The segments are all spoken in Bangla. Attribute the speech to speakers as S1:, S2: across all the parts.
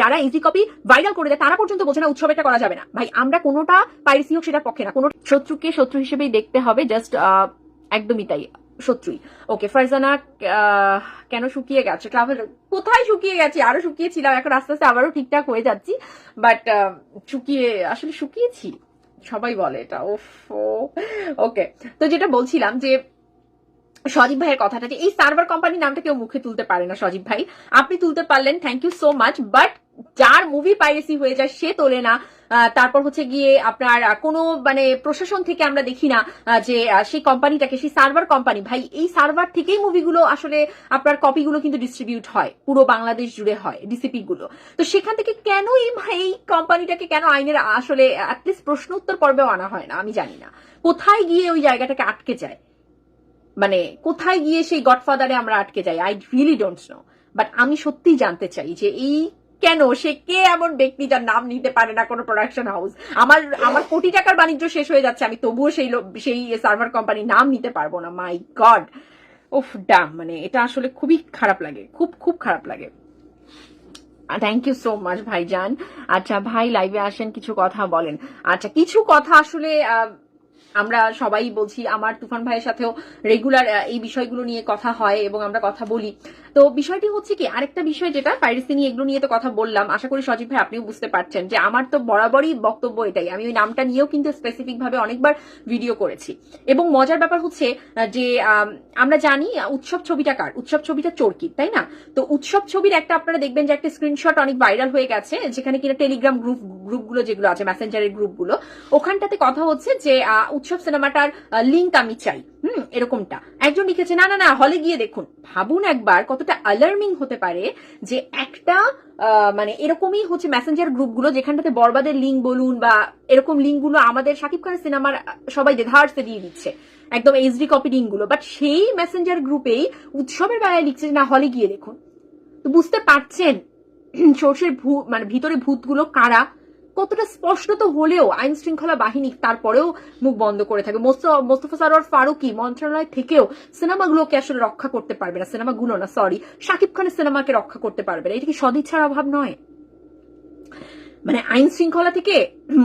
S1: যারা ইজি কপি ভাইরাল করে দেয়, তারা পর্যন্ত বোঝে না উৎসব এটা করা যাবে না। ভাই, আমরা কোনোটা পাইরেসি হোক সেটার পক্ষে না। কোনো শত্রুকে শত্রু হিসেবেই দেখতে হবে জাস্ট একদমই তাই, শত্রুই। ওকে ফারজানা কেন শুকিয়ে গেছে? ট্রাভেল কোথায় শুকিয়ে গেছি? আরও শুকিয়েছিলাম, এখন আস্তে আস্তে আবারও ঠিকঠাক হয়ে যাচ্ছি। বাট শুকিয়ে, আসলে শুকিয়েছি? সবাই বলে এটা ওফ ওকে তো যেটা বলছিলাম যে সজীব ভাইয়ের কথাটা যে, এই সার্ভার কোম্পানির নামটা কেউ মুখে তুলতে পারে না, সজীব ভাই। আপনি তুলতে পারলেন thank you so much but যার মুভি পাইরেসি হয়ে যায়, সে তোলে না। তারপর হচ্ছে গিয়ে আপনার কোনো মানে প্রশাসন থেকে আমরা দেখি না যে সেই কোম্পানিটাকে সেই সার্ভার কোম্পানি ভাই, এই সার্ভার থেকেই মুভিগুলো আসলে আপনার কপিগুলো কিন্তু ডিস্ট্রিবিউট হয়, পুরো বাংলাদেশ জুড়ে হয় ডিসিপি গুলো তো সেখান থেকে কেন এই কোম্পানিটাকে কেন আইনের আসলে অ্যাটলিস্ট প্রশ্ন উত্তর পর্বেও আনা হয় না, আমি জানি না। কোথায় গিয়ে ওই জায়গাটাকে আটকে যায়? মানে কোথায় গিয়ে সেই গডফাদারে আমরা আটকে যাই? I really don't know but আমি সত্যিই জানতে চাই যে এই কেন? সে কে এমন ব্যক্তি যার নাম নিতে পারে না কোনো প্রোডাকশন হাউস আমার আমার কোটি টাকার বাণিজ্য শেষ হয়ে যাচ্ছে, আমি তবুও সেই সেই সার্ভার কোম্পানির নাম নিতে পারব না। মাই গড ওফ ডাম মানে এটা আসলে খুবই খারাপ লাগে। খুব খুব খারাপ লাগে। থ্যাংক ইউ সো মাচ ভাইজান। আচ্ছা ভাই লাইভে আসেন, কিছু কথা বলেন। আচ্ছা কিছু কথা আসলে আমরা সবাই বলছি আমার তুফান ভাইয়ের সাথেও রেগুলার এই বিষয়গুলো নিয়ে কথা হয় এবং আমরা কথা বলি। তো বিষয়টি হচ্ছে কি আরেকটা বিষয় যেটা পাইরেসি নিয়ে এগুলো নিয়ে তো কথা বললাম আশা করি সজীব ভাই আপনিও বুঝতে পারছেন যে আমার তো বরাবরই বক্তব্য এটাই। আমি ওই নামটা নিয়েও কিন্তু স্পেসিফিক ভাবে অনেকবার ভিডিও করেছি। এবং মজার ব্যাপার হচ্ছে যে আম, আমরা জানি উৎসব ছবিটা কার? উৎসব ছবিটা চোরকির তাই না? তো উৎসব ছবির একটা আপনারা দেখবেন যে একটা স্ক্রিনশট অনেক ভাইরাল হয়ে গেছে যেখানে কিনা টেলিগ্রাম গ্রুপ গ্রুপগুলো যেগুলো আছে, মেসেঞ্জারের গ্রুপগুলো, ওখানটাতে কথা হচ্ছে যে উৎসব সিনেমাটার লিঙ্ক আমি চাই। হুম, এরকমটা। একজন লিখেছে, না না না হলে গিয়ে দেখুন। ভাবুন একবার, কতটা অ্যালার্মিং হতে পারে যে একটা মানে এরকমই হচ্ছে মেসেঞ্জার গ্রুপগুলো, যেখানটাতে বরবাদের লিঙ্ক বলুন বা এরকম লিঙ্কগুলো আমাদের শাকিব খানের সিনেমার সবাই দেধার্সে দিয়ে দিচ্ছে, একদম এইচডি কপি লিঙ্কগুলো বাট সেই মেসেঞ্জার গ্রুপেই উৎসবের বেলায় লিখছে না হলে গিয়ে দেখুন। তো বুঝতে পারছেন সর্ষের ভূত মানে ভিতরে ভূতগুলো কারা? কতটা স্পষ্ট তো হলেও আইন শৃঙ্খলা বাহিনী তারপরেও মুখ বন্ধ করে থাকে। মোস্তফা সরোয়ার ফারুকি মন্ত্রণালয় থেকেও সিনেমাগুলোকে আসলে রক্ষা করতে পারবে না। সিনেমাগুলো না সরি শাকিব খানের সিনেমাকে রক্ষা করতে পারবে না। এটা কি সদিচ্ছার অভাব নয়? মানে আইন শৃঙ্খলা থেকে,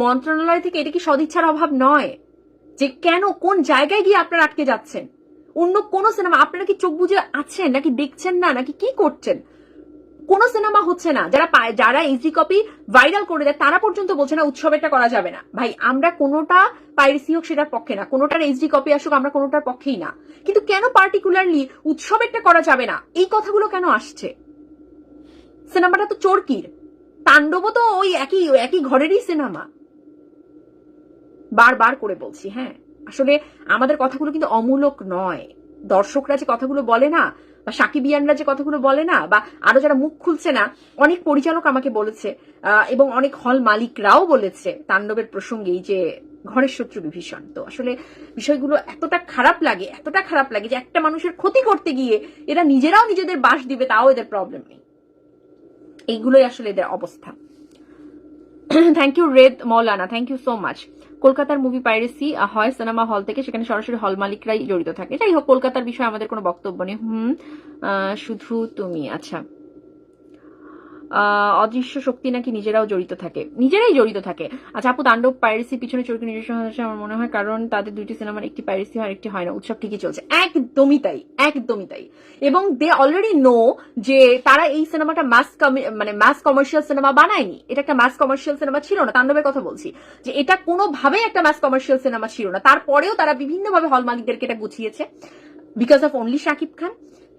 S1: মন্ত্রণালয় থেকে এটা কি সদিচ্ছার অভাব নয়? যে কেন, কোন জায়গায় গিয়ে আপনারা আটকে যাচ্ছেন? অন্য কোন সিনেমা, আপনারা কি চোখ বুঝে আছেন নাকি দেখছেন না? নাকি কি করছেন? কোন সিনেমা হচ্ছে না। যারা যারা ইজি কপি ভাইরাল করে দেয়, তারা পর্যন্ত বলছে না, উৎসবেরটা করা যাবে না। ভাই, আমরা কোনোটা পাইরেসি হোক, সেটার পক্ষে না। কোনোটার এইচডি কপি আসুক, আমরা কোনোটার পক্ষেই না। কিন্তু কেন পার্টিকুলারলি উৎসবেরটা করা যাবে না? এই কথাগুলো কেন আসছে? সিনেমাটা তো চোরকির। তাণ্ডবও তো ওই একই একই ঘরেরই সিনেমা। বারবার করে বলছি হ্যাঁ। আসলে আমাদের কথাগুলো কিন্তু অমূলক নয়। দর্শকরা যে কথাগুলো বলে না বা সাকিবিয়ানরা যে কথাগুলো বলে না, বা আরও যারা মুখ খুলছে না, অনেক পরিচালক আমাকে বলেছে এবং অনেক হল মালিকরাও বলেছে তাণ্ডবের প্রসঙ্গেই যে ঘরের শত্রু বিভীষণ। তো আসলে বিষয়গুলো এতটা খারাপ লাগে, এতটা খারাপ লাগে যে একটা মানুষের ক্ষতি করতে গিয়ে এরা নিজেরাও নিজেদের বাস দিবে, তাও এদের প্রবলেম নেই। এইগুলোই আসলে এদের অবস্থা। Thank you রেদ Maulana thank you so much কলকাতার মুভি পাইরেসি হয় সিনেমা হল থেকে, সেখানে সরাসরি হল মালিকরাই জড়িত থাকে। যাই হোক, কলকাতার বিষয়ে আমাদের কোনো বক্তব্য নেই। হুম শুধু তুমি আচ্ছা। অদৃশ্য শক্তি নাকি নিজেরাও জড়িত থাকে। নিজেরাই জড়িত থাকে। আচ্ছা আপু, তাণ্ডব পাইরেসি পিছনে চরিত্র নিজস্ব আমার মনে হয় কারণ তাদের দুইটি সিনেমার একটি পাইরেসি হয় একটি হয় না। উৎসব ঠিকই চলছে। একদমই তাই একদমই তাই। এবং দে অলরেডি নো যে তারা এই সিনেমাটা মাস মানে মাস কমার্শিয়াল সিনেমা বানায়নি। এটা একটা মাস কমার্শিয়াল সিনেমা ছিল না। তাণ্ডবের কথা বলছি। যে এটা কোনোভাবেই একটা মাস কমার্শিয়াল সিনেমা ছিল না। তারপরেও তারা বিভিন্নভাবে হল মালিকদেরকে এটা গুছিয়েছে। Because of only Shakib Khan,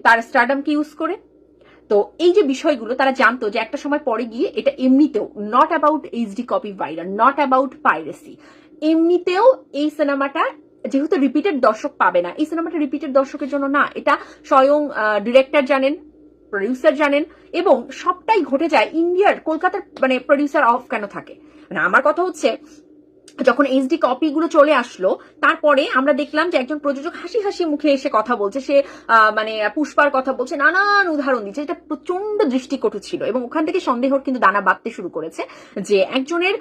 S1: তার স্টারডামকে ইউজ করে। তো এই যে বিষয়গুলো, তারা জানতো যে একটা সময় পরে গিয়ে এটা এমনিতেও not about HD copy viral not about piracy এমনিতেও এই সিনেমাটা যেহেতু রিপিটেড দর্শক পাবে না, এই সিনেমাটা রিপিটেড দর্শকের জন্য না, এটা স্বয়ং ডিরেক্টর জানেন প্রডিউসার জানেন এবং সবটাই ঘটে যায় ইন্ডিয়ার কলকাতার মানে প্রডিউসার অফ কেন থাকে? মানে আমার কথা হচ্ছে যখন এইচডি কপিগুলো চলে আসলো, তারপরে আমরা দেখলাম যে একজন প্রযোজক হাসি হাসি মুখে এসে কথা বলছে। সে মানে পুষ্পার কথা বলছে, নানান উদাহরণ দিচ্ছে। এটা প্রচণ্ড দৃষ্টিকটু ছিল এবং ওখান থেকে সন্দেহর কিন্তু দানা বাঁধতে শুরু করেছে যে একজনের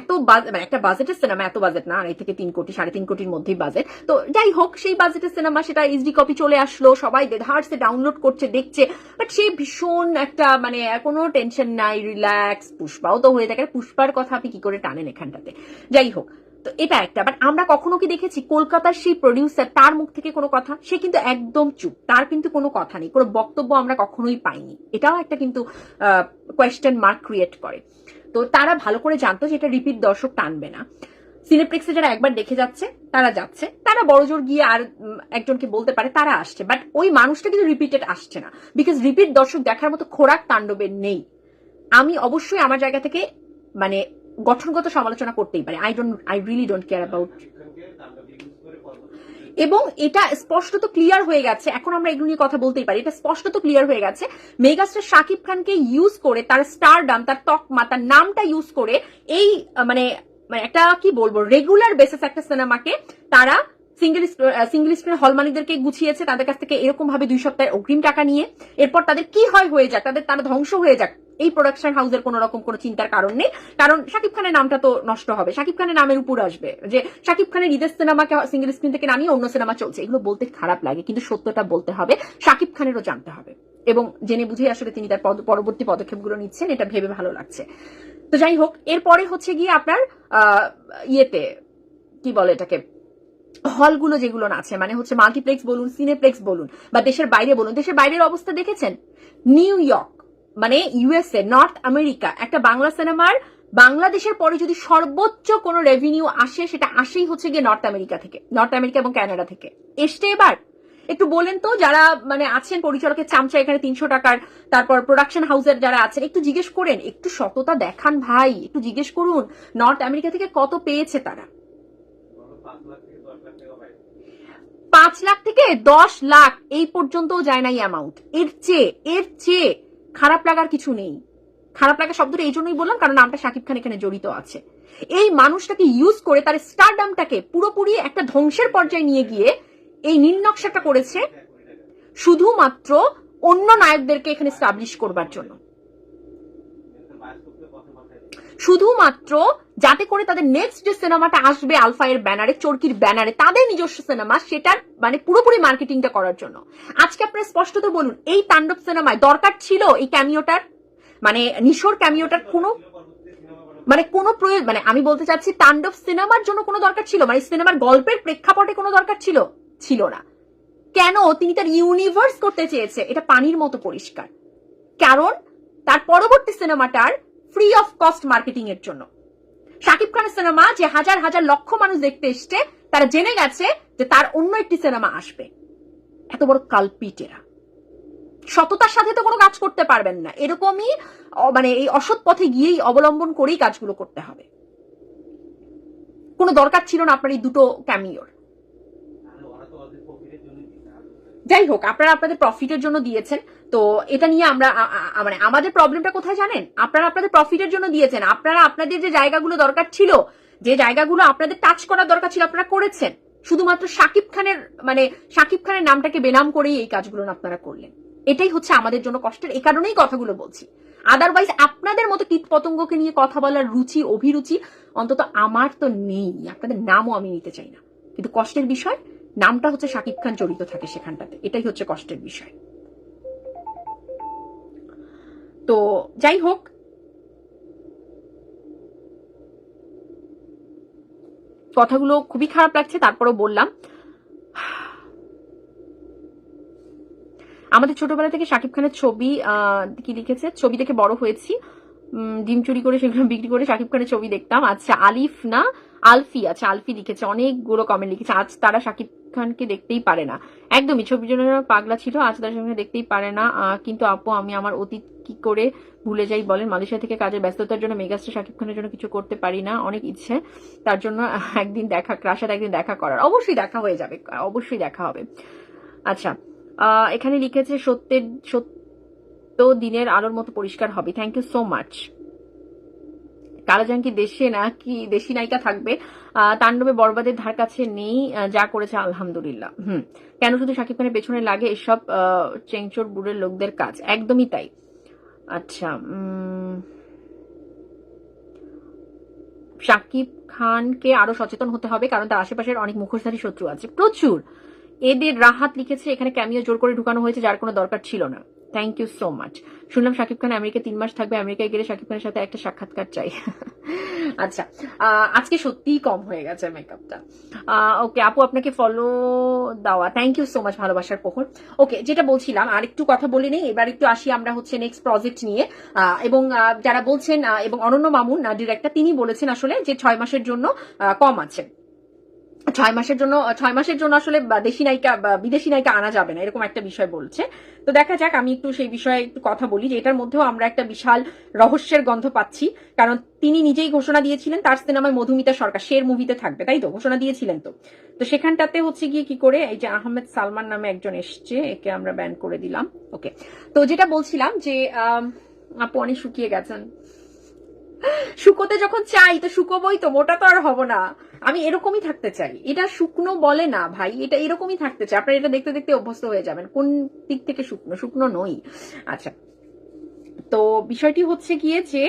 S1: এত মানে একটা বাজেটের সিনেমা এত বাজেট না, আড়াই থেকে তিন কোটি, সাড়ে তিন কোটির মধ্যেই বাজেট। তো যাই হোক, সেই বাজেটের সিনেমা সেটা এইচডি কপি চলে আসলো, সবাই দেধারসে ডাউনলোড করছে, দেখছে। বাট সে ভীষণ একটা মানে কোনো টেনশন নাই রিল্যাক্স পুষ্পাও তো হয়ে থাকে। পুষ্পার কথা আপনি কি করে টানেন এখানটাতে? যাই হোক, তো এটা একটা। বাট আমরা কখনো কি দেখেছি, কলকাতার সেই প্রডিউসার তার মুখ থেকে কোনো কথা, সে কিন্তু একদম চুপ। তার কিন্তু কোনো কথা নেই। কোনো বক্তব্য আমরা কখনোই পাইনি। এটাও একটা কিন্তু কোয়েশ্চেন মার্ক ক্রিয়েট করে। তো তারা ভালো করে জানতো যে এটা রিপিট দর্শক টানবে না। সিনেপ্লেক্সে যারা একবার দেখে যাচ্ছে, তারা যাচ্ছে। তারা বড়জোর গিয়ে আর একজনকে বলতে পারে, তারা আসছে। বাট ওই মানুষটা কিন্তু রিপিটেড আসছে না। বিকজ রিপিট দর্শক দেখার মতো খোরাক তাণ্ডবের নেই। আমি অবশ্যই আমার জায়গা থেকে মানে গঠনগত সমালোচনা করতেই পারে। I don't I really don't care about এবং এটা স্পষ্টত ক্লিয়ার হয়ে গেছে। এখন আমরা এগুলো নিয়ে কথা বলতেই পারি। এটা স্পষ্টত ক্লিয়ার হয়ে গেছে। মেগাস্টার শাকিব খানকে ইউজ করে তার স্টার ডাম তার তকমা, তার নামটা ইউজ করে এই মানে মানে একটা, কি বলব রেগুলার বেসিস একটা সিনেমাকে তারা সিঙ্গেল সিঙ্গেল স্ক্রিন হল মালিকদেরকে গুছিয়েছে, তাদের কাছ থেকে এরকম ভাবে দুই সপ্তাহের অগ্রিম টাকা নিয়ে। এরপর তাদের কি হয় হয়ে যাক, তাদের তারা ধ্বংস হয়ে যাক, এই প্রোডাকশন হাউসের কোনো রকম কোনো চিন্তার কারণ নেই। কারণ শাকিব খানের নামটা তো নষ্ট হবে। শাকিব খানের নামের উপর আসবে যে শাকিব খানের ঈদের সিনেমাকে সিঙ্গেল স্ক্রিন থেকে নামিয়ে অন্য সিনেমা চলছে। এগুলো বলতে খারাপ লাগে, কিন্তু সত্যটা বলতে হবে, শাকিব খানেরও জানতে হবে। এবং জেনে বুঝে আসলে তিনি তার পরবর্তী পদক্ষেপগুলো নিচ্ছেন, এটা ভেবে ভালো লাগছে। তো যাই হোক, এরপরে হচ্ছে গিয়ে আপনার ইয়েতে, কি বলে এটাকে? হলগুলো যেগুলো আছে মানে হচ্ছে মাল্টিপ্লেক্স বলুন, সিনেপ্লেক্স বলুন, বা দেশের বাইরে বলুন, দেশের বাইরের অবস্থা দেখেছেন? নিউ ইয়র্ক মানে ইউএসএ নর্থ আমেরিকা, একটা বাংলা সিনেমার বাংলাদেশের পরে যদি সর্বোচ্চ কোনো রেভিনিউ আসে, সেটা আসেই হচ্ছে গিয়ে নর্থ আমেরিকা থেকে, নর্থ আমেরিকা এবং কানাডা থেকে। এসছে এবার। একটু বলেন তো, যারা মানে আছেন, পরিচালকের চামচা এখানে তিনশো টাকার, তারপর প্রোডাকশন হাউসের যারা আছেন, একটু জিজ্ঞেস করেন, একটু সততা দেখান ভাই, একটু জিজ্ঞেস করুন, নর্থ আমেরিকা থেকে কত পেয়েছে তারা? পাঁচ লাখ থেকে দশ লাখ এই পর্যন্তও যায় নাই অ্যামাউন্ট এর চেয়ে এর চেয়ে খারাপ লাগার কিছু নেই। খারাপ লাগা শব্দটা এই জন্যই বললাম, কারণ নামটা শাকিব খান এখানে জড়িত আছে। এই মানুষটাকে ইউজ করে তার স্টারডামটাকে পুরোপুরি একটা ধ্বংসের পর্যায়ে নিয়ে গিয়ে এই নীলনকশাটা করেছে শুধুমাত্র অন্য নায়কদেরকে এখানে স্টাবলিশ করবার জন্য। শুধুমাত্র যাতে করে তাদের নেক্সট যে সিনেমাটা আসবে আলফা এর ব্যানারে চরকির ব্যানারে তাদের নিজস্ব সিনেমা সেটার মানে পুরোপুরি মার্কেটিংটা করার জন্য। আজকে আপনারা স্পষ্টত বলুন, এই তাণ্ডব সিনেমায় দরকার ছিল এই ক্যামিওটার মানে নিশোর ক্যামিওটার কোনো মানে কোনো প্রয়োজন মানে আমি বলতে চাচ্ছি তাণ্ডব সিনেমার জন্য কোনো দরকার ছিল? মানে সিনেমার গল্পের প্রেক্ষাপটে কোনো দরকার ছিল? ছিল না। কেন? তিনি তার ইউনিভার্স করতে চেয়েছে। এটা পানির মতো পরিষ্কার। কারণ তার পরবর্তী সিনেমাটার ফ্রি অফ কস্ট মার্কেটিং এর জন্য। শাকিব খানের সিনেমা যে হাজার হাজার লক্ষ মানুষ দেখতে এসছে, তারা জেনে গেছে যে তার অন্য একটি সিনেমা আসবে। এত বড় কালপিটেরা সততার সাথে তো কোনো কাজ করতে পারবেন না। এরকমই মানে এই অসৎ পথে গিয়েই অবলম্বন করেই কাজগুলো করতে হবে। কোনো দরকার ছিল না আপনার এই দুটো ক্যামিওর যাই হোক, আপনারা আপনাদের প্রফিটের জন্য দিয়েছেন। তো এটা নিয়ে আমরা মানে আমাদের প্রবলেমটা কোথায় জানেন? আপনারা আপনাদের প্রফিটের জন্য দিয়েছেন। আপনারা আপনাদের যে জায়গাগুলো দরকার ছিল, যে জায়গাগুলো আপনাদের টাচ করার দরকার ছিল, আপনারা করেছেন। শুধুমাত্র শাকিব খানের মানে শাকিব খানের নামটাকে বেনাম করেই এই কাজগুলো আপনারা করলেন। এটাই হচ্ছে আমাদের জন্য কষ্টের। এই কারণেই কথাগুলো বলছি। আদারওয়াইজ আপনাদের মতো কীট পতঙ্গকে নিয়ে কথা বলার রুচি, অভিরুচি অন্তত আমার তো নেই। আপনাদের নামও আমি নিতে চাই না। কিন্তু কষ্টের বিষয়, নামটা হচ্ছে শাকিব খান জড়িত থাকে সেখানটাতে। এটাই হচ্ছে কষ্টের বিষয়। তো যাই হোক। কথাগুলো খুবই খারাপ লাগছে, তারপরেও বললাম। আমাদের ছোটবেলা থেকে শাকিব খানের ছবি কি লিখেছে? ছবি দেখে বড় হয়েছি। ডিম চুরি করে সেগুলো বিক্রি করে শাকিব খানের ছবি দেখতাম। আচ্ছা আলিফ না, আলফি আচ্ছা আলফি লিখেছে, অনেকগুলো কমেন্ট লিখেছে। আজ তারা শাকিব খানকে দেখতেই পারে না। একদমই, ছবির জন্য পাগলা ছিল, আজ তার সঙ্গে দেখতেই পারে না। কিন্তু আপু, আমি আমার অতীত কি করে ভুলে যাই বলেন? মালয়েশিয়া থেকে কাজের ব্যস্ততার জন্য মেগাস্টার শাকিব খানের জন্য কিছু করতে পারি না। অনেক ইচ্ছে। তার জন্য একদিন দেখা ক্রাশার একদিন দেখা করার। অবশ্যই দেখা হয়ে যাবে, অবশ্যই দেখা হবে। আচ্ছা এখানে লিখেছে, সত্যের, সত্য দিনের আলোর মতো পরিষ্কার হবে। থ্যাংক ইউ সো মাচ কালাজান কি দেশে না কি দেশি নায়িকা থাকবে। তাণ্ডবে বরবাদের ধার কাছে নেই যা করেছে আলহামদুলিল্লাহ। হুম। কেন শুধু শাকিব খানের পেছনে লাগে এসব চেংচোর বুড়ের লোকদের কাজ? একদমই তাই। আচ্ছা শাকিব খানকে আরও সচেতন হতে হবে, কারণ তার আশেপাশের অনেক মুখোশধারী শত্রু আছে। প্রচুর! এদের রাহাত লিখেছে, এখানে ক্যামিও জোর করে ঢুকানো হয়েছে, যার কোনো দরকার ছিল না। থ্যাংক ইউ সো মাচ শুনলাম শাকিব খান আমেরিকা তিন মাস থাকবে, আমেরিকায় গেলে শাকিব খানের সাথে একটা সাক্ষাৎকার চাই। আচ্ছা আজকে সত্যিই কম হয়ে গেছে মেকআপটা ওকে আপু আপনাকে ফলো দেওয়া। থ্যাংক ইউ সো মাচ ভালোবাসার প্রহর। ওকে যেটা বলছিলাম আর একটু কথা বলে নেই, এবার একটু আসি আমরা হচ্ছে নেক্সট প্রজেক্ট নিয়ে। এবং যারা বলছেন এবং অনন্য মামুন ডিরেক্টর তিনি বলেছেন আসলে যে ছয় মাসের জন্য কম আছে। ছয় মাসের জন্য ছয় মাসের জন্য আসলে দেশি নায়িকা বিদেশি নায়িকা আনা যাবে না, এরকম একটা বিষয় বলছে। তো দেখা যাক, আমি একটু সেই বিষয়ে একটু কথা বলি যে এটার মধ্যেও আমরা একটা বিশাল রহস্যের গন্ধ পাচ্ছি। কারণ তিনি নিজেই ঘোষণা দিয়েছিলেন, তার সিনেমায় মধুমিতা সরকার, শের মুভিতে থাকবে, তাই তো? ঘোষণা দিয়েছিলেন তো। তো সেখানটাতে হচ্ছে গিয়ে কি করে, এই যে আহমেদ সালমান নামে একজন এসছে, একে আমরা ব্যান করে দিলাম। ওকে। তো যেটা বলছিলাম যে আপু অনেক শুকিয়ে গেছেন। শুকোতে যখন চাই, তো শুকোবই তো, মোটা তো আর হব না। আমি এরকমই থাকতে চাই। এটা শুকনো বলে না ভাই, এটা এরকমই থাকতে চাই। আপনারা এটা দেখতে দেখতে অভ্যস্ত হয়ে যাবেন। কোন দিক থেকে শুকনো? শুকনো নই। আচ্ছা। তো বিষয়টি হচ্ছে গিয়ে যে